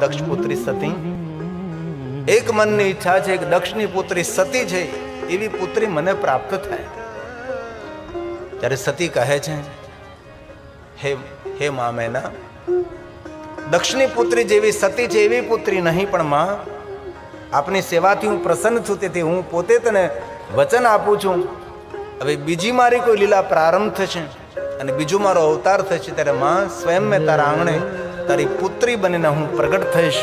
દક્ષ પુત્રી સતી. એક મનની ઈચ્છા છે કે દક્ષની પુત્રી સતી છે, એવી પુત્રી મને પ્રાપ્ત થાય. ત્યારે સતી કહે છે, હે હે મા મેના, દક્ષની પુત્રી જેવી સતી છે, એવી પુત્રી નહીં, પણ માં, આપની સેવાથી હું પ્રસન્ન છું, તેથી હું પોતે તને વચન આપું છું. હવે બીજી મારી કોઈ લીલા પ્રારંભ થશે અને બીજું મારો અવતાર થશે, ત્યારે માં સ્વયં મેં તારા આંગણે તારી પુત્રી બનીને હું પ્રગટ થઈશ.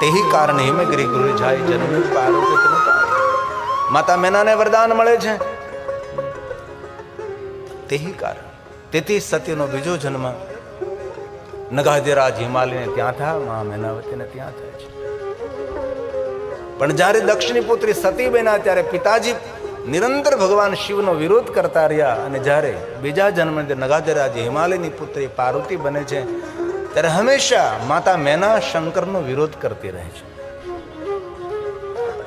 તે કારણે હિમગીરી ગુરુ જાય જન્મ. માતા મેનાને વરદાન મળે છે. તે કારણ. તેથી સત્યનો બીજો જન્મ નગાધિરાજ હિમાલયને ત્યાં થયા મા મેનાવતીને ત્યાં થાય છે. પણ જ્યારે દક્ષિણી પુત્રી સતી બન્યા ત્યારે પિતાજી નિરંતર ભગવાન શિવનો વિરોધ કરતા રહ્યા અને જ્યારે બીજા જન્મ નગાધિરાજ હિમાલયની પુત્રી પાર્વતી બને છે ત્યારે હંમેશા માતા મેના શંકરનો વિરોધ કરતી રહે છે.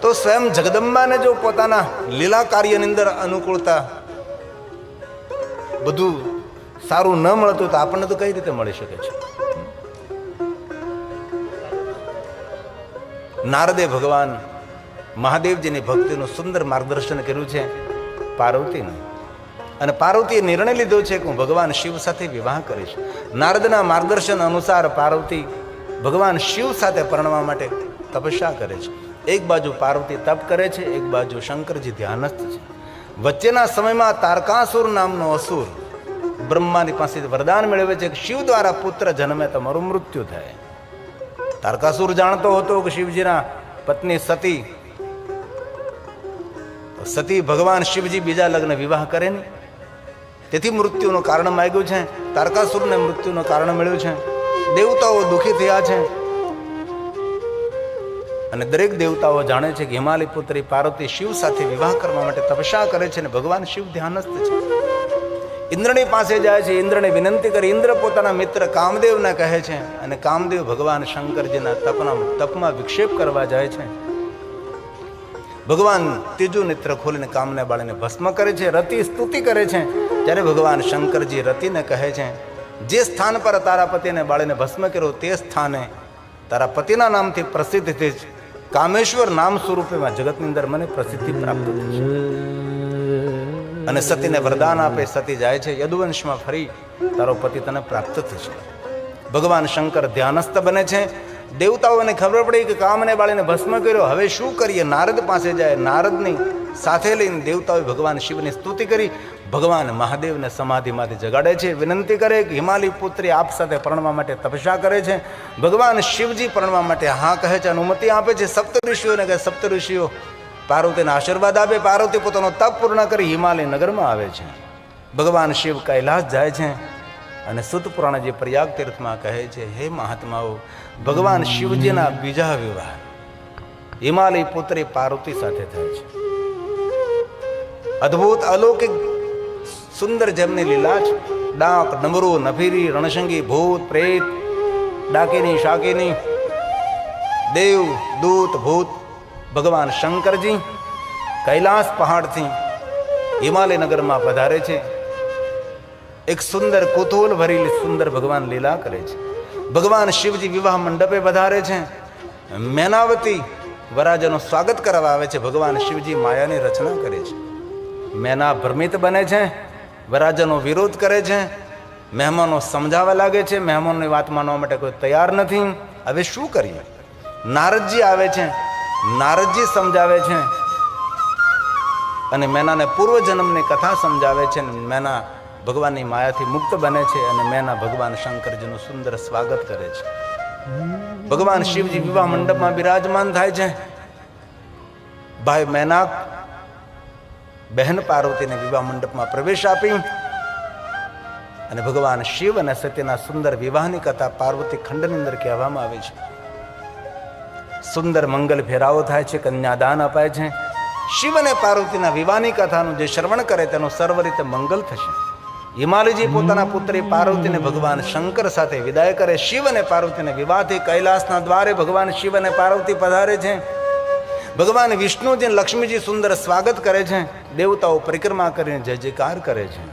તો સ્વયં જગદંબાને જો પોતાના લીલા કાર્યની અંદર અનુકૂળતા બધું સારું ન મળતું તો આપણને તો કઈ રીતે મળી શકે છે? નારદે ભગવાન મહાદેવજીની ભક્તિનું સુંદર માર્ગદર્શન કર્યું છે. પાર્વતીને. અને પાર્વતીએ નિર્ણય લીધો છે કે હું ભગવાન શિવ સાથે વિવાહ કરીશ. નારદના માર્ગદર્શન અનુસાર પાર્વતી ભગવાન શિવ સાથે પરણવા માટે તપસ્યા કરે છે. એક બાજુ પાર્વતી તપ કરે છે, એક બાજુ શંકરજી ધ્યાનસ્થ છે. વચ્ચેના સમયમાં તારકાસુર નામનો અસુર બ્રહ્માની પાસે વરદાન મેળવે છે કે શિવ દ્વારા પુત્ર જન્મે તમારું મૃત્યુ થાય. તારકાસુર જાણતો હતો કે શિવજીના પત્ની સતી સતી ભગવાન શિવજી બીજા લગ્ન વિવાહ કરે ને તેથી મૃત્યુનું કારણ માગ્યું છે. તારકાસુરને મૃત્યુનું કારણ મળ્યું છે. દેવતાઓ દુઃખી થયા છે. અને દરેક દેવતાઓ જાણે છે કે હિમાલય પુત્રી પાર્વતી શિવ સાથે વિવાહ કરવા માટે તપસ્યા કરે છે અને ભગવાન શિવ ધ્યાનસ્થ છે. ઇન્દ્રની પાસે જાય છે. ઇન્દ્રને વિનંતી કરી, ઇન્દ્ર પોતાના મિત્ર કામદેવને કહે છે. અને કામદેવ ભગવાન શંકરજીના તપના તપમાં વિક્ષેપ કરવા જાય છે. ભગવાન ત્રીજું નેત્ર ખોલીને કામને બાળીને ભસ્મ કરે છે, રતિ સ્તુતિ કરે છે. ત્યારે ભગવાન શંકરજી રતિને કહે છે, જે સ્થાન પર તારા પતિને બાળીને ભસ્મ કર્યો, તે સ્થાને તારા પતિના નામથી પ્રસિદ્ધ થઈ છે કામેશ્વર નામ સ્વરૂપેમાં જગતની અંદર મને પ્રસિદ્ધિ પ્રાપ્ત થઈ છે અને સતીને વરદાન આપે, સતી જાય છે, યદુવંશમાં ફરી તારો પતિ તને પ્રાપ્ત થશે. ભગવાન શંકર ધ્યાનસ્થ બને છે દેવતાઓને ખબર પડી કે કામને બાળીને ભસ્મ કર્યો. હવે શું કરીએ? નારદ પાસે જાય, નારદની સાથે લઈને દેવતાઓએ ભગવાન શિવની સ્તુતિ કરી. ભગવાન મહાદેવને સમાધિમાંથી જગાડે છે. વિનંતી કરે કે હિમાલય પુત્રી આપ સાથે પરણવા માટે તપસ્યા કરે છે. ભગવાન શિવજી પરણવા માટે હા કહે છે, અનુમતિ આપે છે. સપ્ત ઋષિઓને કહે, સપ્ત ઋષિઓ, પાર્વતીને આશીર્વાદ આપે. પાર્વતી પોતાનો તપ પૂર્ણ કરી હિમાલય નગરમાં આવે છે. ભગવાન શિવ કૈલાસ જાય છે. અને સુતપુરાણ જે પ્રયાગ તીર્થમાં કહે છે, હે મહાત્માઓ, ભગવાન શિવજીના બીજા વિવાહ હિમાલય પુત્રી પાર્વતી સાથે થાય છે. અદ્ભુત, અલૌકિક, સુંદર જેમની લીલા છે. ડાક ડમરુ નભીરી, રણશંગી, ભૂત, પ્રેત, ડાકીની, શાકીની, દેવ, દૂત, ભૂત, ભગવાન શંકરજી કૈલાસ પહાડથી હિમાલય નગરમાં પધારે છે. એક સુંદર કુતૂહલ ભરેલી સુંદર ભગવાન લીલા કરે છે. ભગવાન શિવજી વિવાહ મંડપે વધારે છે. મેનાવતી વરાજાનું સ્વાગત કરવા આવે છે. ભગવાન શિવજી માયાની રચના કરે છે. મેના ભ્રમિત બને છે. વરાજાનો વિરોધ કરે છે. મહેમાનો સમજાવવા લાગે છે. મહેમાનોની વાત માનવા માટે કોઈ તૈયાર નથી. હવે શું કરીએ? નારદજી આવે છે. નારદજી સમજાવે છે. અને મેનાને પૂર્વ જન્મની કથા સમજાવે છે. મેના ભગવાનની માયાથી મુક્ત બને છે અને મેના ભગવાન શંકરજીનું સુંદર સ્વાગત કરે છે. ભગવાન શિવજી વિવાહ મંડપમાં બિરાજમાન થાય છે. ભાઈ મેનાક બહેન પાર્વતીને વિવાહ મંડપમાં પ્રવેશ આપી અને ભગવાન શિવ અને સત્યના સુંદર વિવાહની કથા પાર્વતી ખંડની અંદર કહેવામાં આવે છે. સુંદર મંગલ ફેરાવો થાય છે, કન્યાદાન અપાય છે. શિવ અને પાર્વતીના વિવાહની કથાનું જે શ્રવણ કરે તેનું સર્વ રીતે મંગલ થશે. હિમાલયજી પોતાના પુત્રી પાર્વતીને ભગવાન શંકર સાથે વિદાય કરે શિવ અને પાર્વતીને વિવાહથી કૈલાસના દ્વારે ભગવાન શિવ અને પાર્વતી પધારે છે. ભગવાન વિષ્ણુજી લક્ષ્મીજી સુંદર સ્વાગત કરે છે, દેવતાઓ પરિક્રમા કરીને જય જયકાર કરે છે.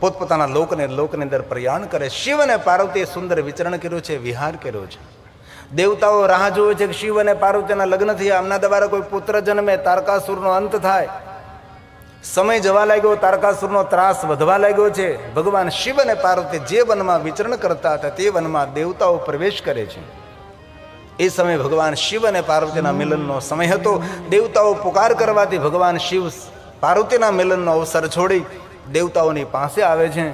પોતપોતાના લોકને લોકની અંદર પ્રયાણ કરે શિવ અને પાર્વતીએ સુંદર વિચરણ કર્યું છે, વિહાર કર્યો છે. દેવતાઓ રાહ જોવે છે કે શિવ અને પાર્વતીના લગ્ન થયા આમના દ્વારા કોઈ પુત્ર જન્મે, તારકાસુરનો અંત થાય. સમય જવા લાગ્યો, તારકાસુરનો ત્રાસ વધવા લાગ્યો છે. ભગવાન શિવ અને પાર્વતી જે વનમાં વિચરણ કરતા હતા તે વનમાં દેવતાઓ પ્રવેશ કરે છે. એ સમયે ભગવાન શિવ અને પાર્વતીના મિલનનો સમય હતો. દેવતાઓ પુકાર કરવાથી ભગવાન શિવ પાર્વતીના મિલનનો અવસર છોડી દેવતાઓની પાસે આવે છે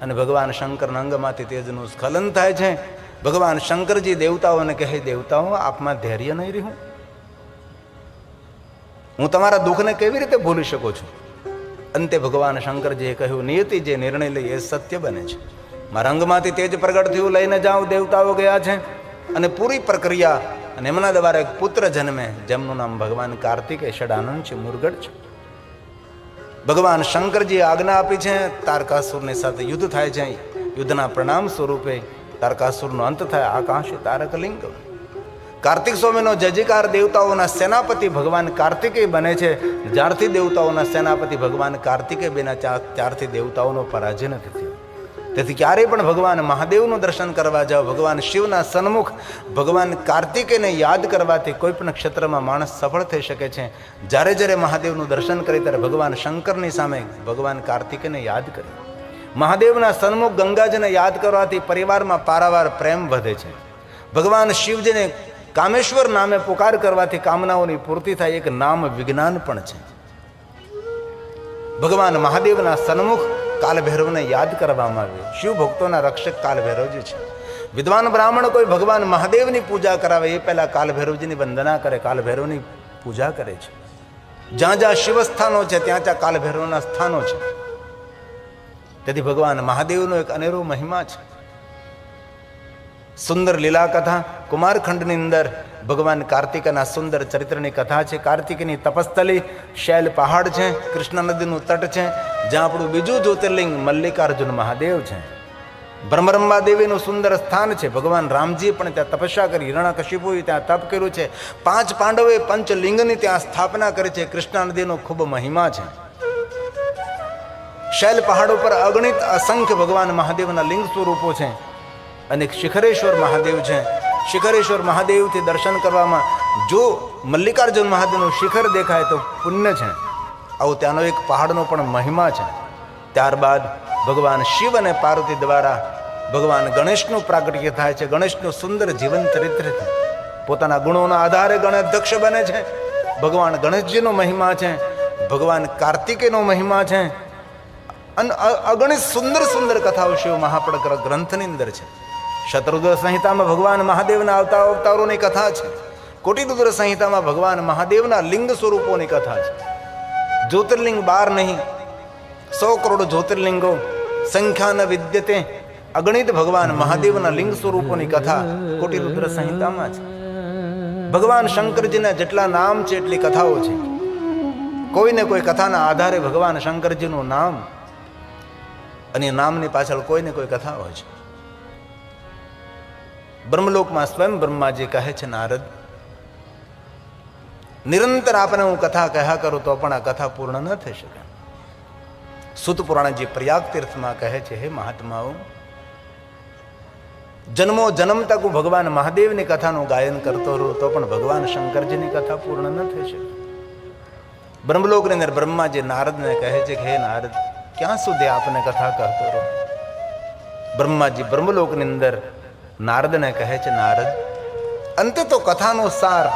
અને ભગવાન શંકરના અંગમાંથી તેજનું સ્ખલન થાય છે. ભગવાન શંકરજી દેવતાઓને કહે, દેવતાઓ, આપમાં ધૈર્ય નહીં રહ્યું? હું તમારા દુઃખને કેવી રીતે ભૂલી શકું છું? અંતે ભગવાન શંકરજીએ કહ્યું, નિયતિ જે નિર્ણય લઈ એ સત્ય બને છે. મારા રંગમાંથી તેજ પ્રગટ થયું, લઈને જાઓ, દેવતાઓ ગયા છે. અને પૂરી પ્રક્રિયા, અને એમના દ્વારા એક પુત્ર જન્મે, જેમનું નામ ભગવાન કાર્તિકે ષડાનંદ છે મુરગઢ છે. ભગવાન શંકરજીએ આજ્ઞા આપી છે, તારકાસુરની સાથે યુદ્ધ થાય છે યુદ્ધના પ્રણામ સ્વરૂપે તારકાસુરનો અંત થાય આકાશ તારકલિંગ કાર્તિક સ્વામીનો જજીકાર દેવતાઓના સેનાપતિ ભગવાન કાર્તિકેય બને છે. જ્યારથી દેવતાઓના સેનાપતિ ભગવાન કાર્તિકેય બેના ત્યાં- ત્યારથી દેવતાઓનો પરાજય નથી થયો. તેથી ક્યારેય પણ ભગવાન મહાદેવનું દર્શન કરવા જાઓ, ભગવાન શિવના સન્મુખ, ભગવાન કાર્તિકેયને યાદ કરવાથી કોઈ પણ ક્ષેત્રમાં માણસ સફળ થઈ શકે છે. જ્યારે જ્યારે મહાદેવનું દર્શન કરે ત્યારે ભગવાન શંકરની સામે ભગવાન કાર્તિકેયને યાદ કરે. મહાદેવના સન્મુખ ગંગાજીને યાદ કરવાથી પરિવારમાં પારાવાર પ્રેમ વધે છે. ભગવાન શિવજીને કામેશ્વર નામે પુકાર કરવાથી કામનાઓની પૂર્તિ થાય એક નામ વિજ્ઞાન પણ છે. ભગવાન મહાદેવના સન્મુખ કાલભૈરવને યાદ કરવામાં આવ્યું. શિવ ભક્તોના રક્ષક કાલભૈરવજી છે. વિદ્વાન બ્રાહ્મણ કોઈ ભગવાન મહાદેવની પૂજા કરાવે એ પહેલાં કાલભૈરવજીની વંદના કરે, કાલભૈરવની પૂજા કરે છે. જ્યાં જ્યાં શિવ સ્થાનો છે, ત્યાં ત્યાં કાલભૈરવના સ્થાનો છે. તેથી ભગવાન મહાદેવનો એક અનેરો મહિમા છે. સુંદર લીલા કથા કુમારખંડની અંદર ભગવાન કાર્તિકના સુંદર ચરિત્રની કથા છે. કાર્તિકની તપસ્થલી શૈલ પહાડ છે, કૃષ્ણ નદીનું તટ છે, જ્યાં આપણું બીજું જ્યોતિર્લિંગ મલ્લિકાર્જુન મહાદેવ છે. બ્રહ્મરંબા દેવીનું સુંદર સ્થાન છે. ભગવાન રામજીએ પણ ત્યાં તપસ્યા કરી હિરણાકશિપુએ ત્યાં તપ કર્યું છે. પાંચ પાંડવોએ પંચલિંગની ત્યાં સ્થાપના કરી છે. કૃષ્ણ નદીનો ખૂબ મહિમા છે. શૈલ પહાડ ઉપર અગણિત અસંખ્ય ભગવાન મહાદેવના લિંગ સ્વરૂપો છે. અને શિખરેશ્વર મહાદેવ છે. શિખરેશ્વર મહાદેવથી દર્શન કરવામાં જો મલ્લિકાર્જુન મહાદેવનું શિખર દેખાય તો પુણ્ય છે. આવું ત્યાંનો એક પહાડનો પણ મહિમા છે. ત્યારબાદ ભગવાન શિવ અને પાર્વતી દ્વારા ભગવાન ગણેશનું પ્રાગટ્ય થાય છે. ગણેશનું સુંદર જીવન ચરિત્ર છે. પોતાના ગુણોના આધારે ગણેશ દક્ષ બને છે. ભગવાન ગણેશજીનો મહિમા છે. ભગવાન કાર્તિકેયનો મહિમા છે. અને અગણિત સુંદર સુંદર કથાઓ શિવ મહાપડ ગ્રંથની અંદર છે. શત્રુદ્ર સંહિતામાં ભગવાન મહાદેવના આવતા અવતારોની કથા છે. કોટિરુદ્ર સંહિતામાં ભગવાન મહાદેવના લિંગ સ્વરૂપોની કથા છે. જ્યોતિર્લિંગ બાર નહીં, સો કરોડ જ્યોતિર્લિંગો સંખ્યા વિદ્યતે અગણિત ભગવાન મહાદેવના લિંગ સ્વરૂપોની કથા કોટિરુદ્ર સંહિતામાં છે. ભગવાન શંકરજીના જેટલા નામ છે એટલી કથાઓ છે. કોઈને કોઈ કથાના આધારે ભગવાન શંકરજીનું નામ અને નામની પાછળ કોઈને કોઈ કથા હોય છે. બ્રહ્મલોકમાં સ્વયં બ્રહ્માજી કહે છે નારદ નિરંતર આપણે હું કથા કહ્યા કરું તો પણ આ કથા પૂર્ણ ન થઈ શકે સુત પુરાણજી પ્રયાગ તીર્થમાં કહે છે હે મહાત્માઓ જન્મો જન્મ તક હું ભગવાન મહાદેવની કથાનું ગાયન કરતો રહું તો પણ ભગવાન શંકરજીની કથા પૂર્ણ ન થઈ શકે બ્રહ્મલોકની અંદર બ્રહ્માજી નારદને કહે છે કે હે નારદ ક્યાં સુધી આપને કથા કરતો રહો બ્રહ્માજી બ્રહ્મલોકની અંદર નારદને કહે છે, નારદ, અંતે તો કથાનો સાર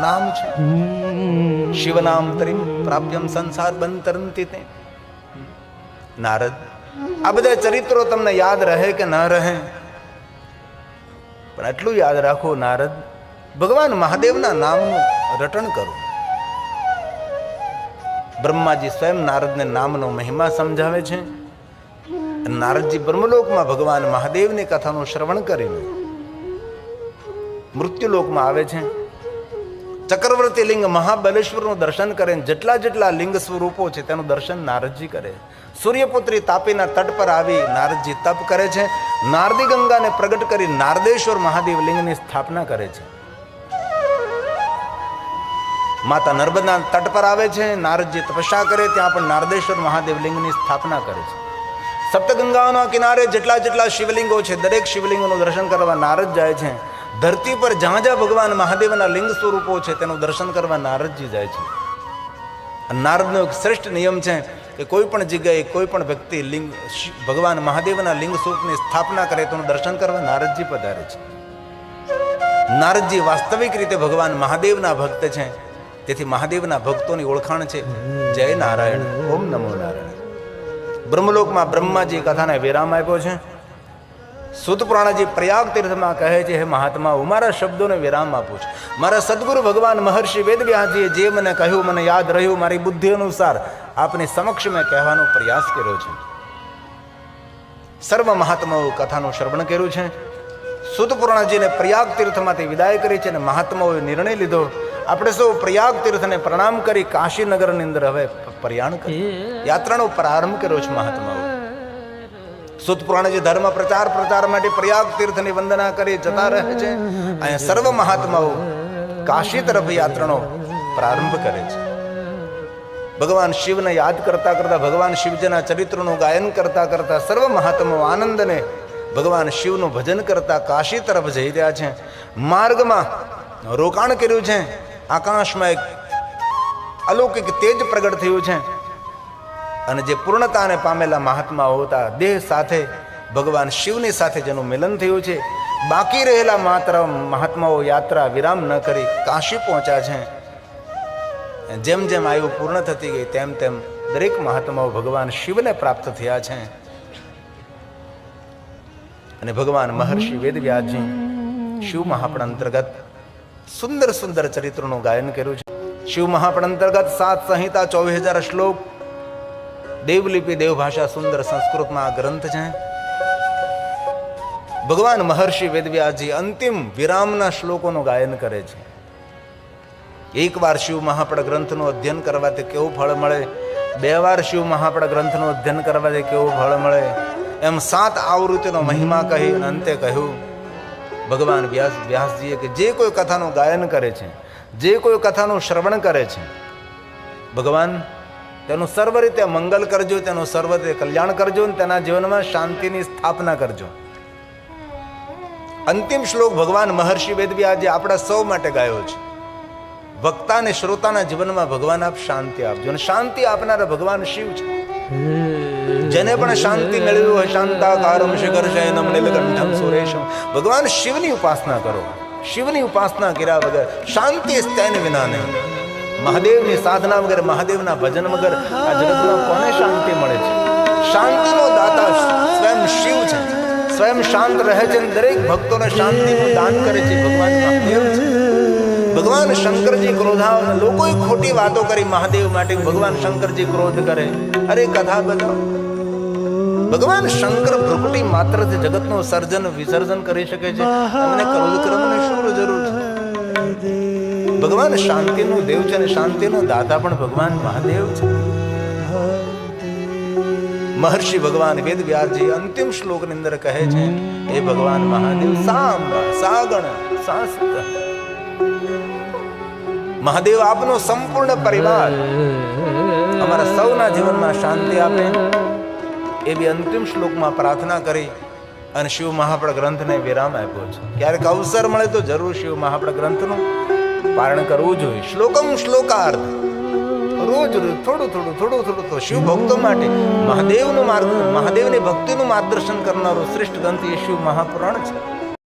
નામ છે. શિવનામ તરીમ પ્રાપ્યમ સંસાર બંતરંતી તે. નારદ, આ બધા ચરિત્રો તમને યાદ રહે કે ન રહે? પણ એટલું યાદ રાખો નારદ, ભગવાન મહાદેવના નામનું રટણ કરો. બ્રહ્માજી સ્વયં નારદને નામનો મહિમા સમજાવે છે. નારદજી બ્રહ્મલોકમાં ભગવાન મહાદેવની કથાનું શ્રવણ કરીને મૃત્યુલોકમાં આવે છે. ચક્રવર્તી લિંગ મહાબલેશ્વરનું દર્શન કરે જેટલા જેટલા લિંગ સ્વરૂપો છે તેનું દર્શન નારદજી કરે. સૂર્યપુત્રી તાપીના તટ પર આવી નારદજી તપ કરે છે. નારદી ગંગાને પ્રગટ કરી નારદેશ્વર મહાદેવ લિંગની સ્થાપના કરે છે. માતા નર્મદા તટ પર આવે છે. નારદજી તપસ્યા કરે, ત્યાં પણ નારદેશ્વર મહાદેવ લિંગની સ્થાપના કરે છે. સપ્તગંગાઓના કિનારે જેટલા જેટલા શિવલિંગો છે, દરેક શિવલિંગોનું દર્શન કરવા નારદ જાય છે. ધરતી પર જ્યાં જ્યાં ભગવાન મહાદેવના લિંગ સ્વરૂપો છે, તેનું દર્શન કરવા નારદજી જાય છે. નારદનો એક શ્રેષ્ઠ નિયમ છે કે કોઈ પણ જગ્યાએ કોઈ પણ વ્યક્તિ લિંગ ભગવાન મહાદેવના લિંગ સ્વરૂપની સ્થાપના કરે તેનું દર્શન કરવા નારદજી પધારે છે. નારદજી વાસ્તવિક રીતે ભગવાન મહાદેવના ભક્ત છે. તેથી મહાદેવના ભક્તોની ઓળખાણ છે, જય નારાયણ, ઓમ નમો નારાયણ. બ્રહ્મલોકમાં બ્રહ્માજી કથાને વિરામ આપ્યો છે. સુતપુરાણાજી પ્રયાગ તીર્થમાં કહે છે, હે મહાત્મા, હું મારા શબ્દોને વિરામ આપું છું. મારા સદગુરુ ભગવાન મહર્ષિ વેદવ્યાસજીએ જે મને કહ્યું, મને યાદ રહ્યું, મારી બુદ્ધિ અનુસાર આપની સમક્ષ મેં કહેવાનો પ્રયાસ કર્યો છે. સર્વ મહાત્માઓ કથાનું શ્રવણ કર્યું છે. સુતપુરાણાજીને પ્રયાગ તીર્થમાંથી વિદાય કરી છે અને મહાત્માઓએ નિર્ણય લીધો આપણે સૌ પ્રયાગ તીર્થને પ્રણામ કરી કાશીનગરની અંદર હવે પ્રયાણ કરી યાત્રાનો પ્રારંભ કર્યો છે મહાત્માઓ. જે ધર્મ પ્રચાર પ્રચાર માટે પ્રયાગ તીર્થની વંદના કરી જતા રહે છે. અહીંયા સર્વ મહાત્માઓ કાશી તરફ યાત્રાનો પ્રારંભ કરે છે. ભગવાન શિવને યાદ કરતા કરતા, ભગવાન શિવજીના ચરિત્રનું ગાયન કરતા કરતા સર્વ મહાત્માઓ આનંદને ભગવાન શિવનું ભજન કરતા કાશી તરફ જઈ રહ્યા છે. માર્ગમાં રોકાણ કર્યું છે. આકાશમાં એક અલૌકિક તેજ પ્રગટ થયું છે. અને જે પૂર્ણતાને પામેલા મહાત્માઓ હતા, દેહ સાથે, ભગવાન શિવની સાથે જેનું મિલન થયું છે, બાકી રહેલા માત્ર મહાત્માઓ યાત્રા વિરામ ન કરી કાશી પહોંચ્યા છે. જેમ જેમ આયુ પૂર્ણ થતી ગઈ, તેમ તેમ દરેક મહાત્માઓ ભગવાન શિવને પ્રાપ્ત થયા છે. અને ભગવાન મહર્ષિ વેદવ્યાસજી શિવ મહાપણ અંતર્ગત સુંદર સુંદર ચરિત્રનું ગાયન કર્યું છે. શિવ મહાપણ અંતર્ગત સાત સંહિતા, ચોવીસ હજાર શ્લોક. દેવલિપિ દેવભાષા સુંદર સંસ્કૃતમાં આ ગ્રંથ છે. ભગવાન મહર્ષિ વેદવ્યાસજી અંતિમ વિરામના શ્લોકોનું ગાયન કરે છે. એકવાર શિવ મહાપડ ગ્રંથનું અધ્યયન કરવાથી કેવું ફળ મળે? બે વાર શિવ મહાપડ ગ્રંથનું અધ્યયન કરવાથી કેવું ફળ મળે? એમ સાત આવૃત્તિનો મહિમા કહી અંતે કહ્યું ભગવાન વ્યાસ વ્યાસજીએ કે જે કોઈ કથાનું ગાયન કરે છે, જે કોઈ કથાનું શ્રવણ કરે છે, ભગવાન તેનું સર્વ રીતે મંગલ કરજો, તેનું સર્વ રીતે કલ્યાણ કરજો અને તેના જીવનમાં શાંતિની સ્થાપના કરજો. અંતિમ શ્લોક ભગવાન મહર્ષિ વેદવ્યાસજી આપણા સૌ માટે ગાયો છે. વક્તા અને શ્રોતાના જીવનમાં ભગવાન આપ શાંતિ આપજો અને શાંતિ આપનારા ભગવાન શિવ છે. જેને પણ શાંતિ મેળવી હોય શાંતાકારમ શિખર શયનમ નીલકંઠમ સુરેશમ. ભગવાન શિવની ઉપાસના કરો. શિવની ઉપાસના કર્યા વગર શાંતિ સ્તન વિના નહીં. મહાદેવની સાધના વગર, મહાદેવના ભજન વગર આ જગતમાં કોને શાંતિ મળે છે? શાંતિનો દાતા સ્વયં શિવ છે. સ્વયં શાંત રહે છે દરેક ભક્તોને શાંતિનું દાન કરે છે ભગવાન મહાદેવ છે. ભગવાન શંકરજી ક્રોધાવ લોકોએ ખોટી વાતો કરી મહાદેવ માટે ભગવાન શંકરજી ક્રોધ કરે. અરે કથા બતાવ. ભગવાન શંકર ભ્રુકુટી માત્રથી જગતનું સર્જન વિસર્જન કરી શકે છે. તમને ક્રોધ કરવાની શું જરૂર છે? ભગવાન શાંતિનો દેવ છે અને શાંતિનો દાતા પણ ભગવાન મહાદેવ છે. મહર્ષિ ભગવાન વેદ વ્યાસજી અંતિમ શ્લોકની અંદર કહે છે, હે ભગવાન મહાદેવ સાંબ સાગણ સાસ્ત મહાદેવ આપનો સંપૂર્ણ પરિવાર અમારા સૌના જીવનમાં શાંતિ આપે. એવી અંતિમ શ્લોકમાં પ્રાર્થના કરી અને શિવ મહાપડ ગ્રંથને વિરામ આપ્યો છે. ક્યારેક અવસર મળે તો જરૂર શિવ મહાપડ ગ્રંથનું પારણ કરવું જોઈએ. શ્લોકમ શ્લોકાર્થ. રોજ રોજ થોડું થોડું થોડું થોડું તો શિવ ભક્તો માટે મહાદેવનું માર્ગ, મહાદેવની ભક્તિનું માર્ગદર્શન કરનારું શ્રેષ્ઠ ગ્રંથ એ શિવ મહાપુરાણ છે.